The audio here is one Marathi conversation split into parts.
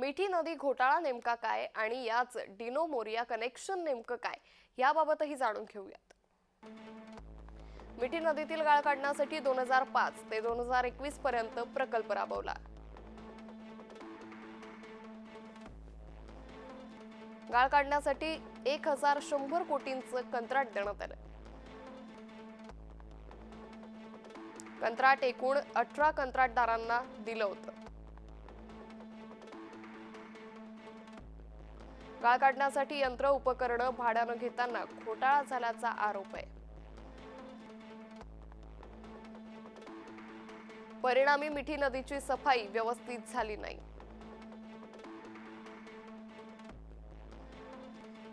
मिठी नदी घोटाळा नेमका काय आणि याच डिनो मोरिया कनेक्शन नेमकं काय याबाबतही जाणून घेऊयात. मिठी नदीतील गाळ काढण्यासाठी दोन हजार पाच ते दोन हजार एकवीस पर्यंत प्रकल्प राबवला. गाळ काढण्यासाठी एक हजार शंभर कोटींचं कंत्राट देण्यात आलं. कंत्राट एकूण अठरा कंत्राटदारांना दिलं होतं. गाळ काढण्यासाठी यंत्र उपकरणं भाड्यानं घेताना घोटाळा झाल्याचा आरोप आहे. परिणामी मिठी नदीची सफाई व्यवस्थित झाली नाही.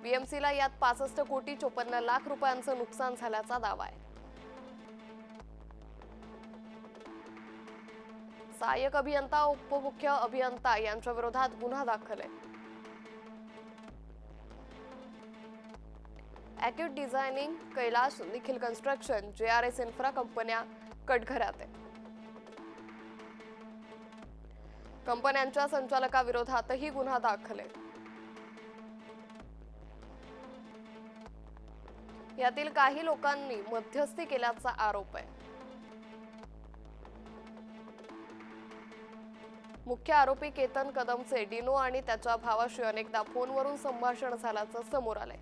बीएमसीला यात पासष्ट कोटी चोपन्न लाख रुपयांचं नुकसान झाल्याचा दावा आहे. सहाय्यक अभियंता उपमुख्य अभियंता यांच्या विरोधात गुन्हा दाखल आहे. Acute designing Kailash Nikhil construction J R S infra कंपन्या कटघरात आहे. कंपन्यांच्या संचालकाविरोधातही गुन्हा दाखल आहे. यातील काही लोकांनी मध्यस्थी केल्याचा आरोप आहे. मुख्य आरोपी केतन कदमचे डिनो आणि त्याच्या भावाशी अनेकदा फोनवरून संभाषण झाल्याचं समोर आलंय.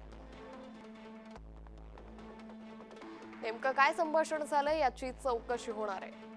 नेमकं काय संभाषण झालं याची चौकशी होणार आहे.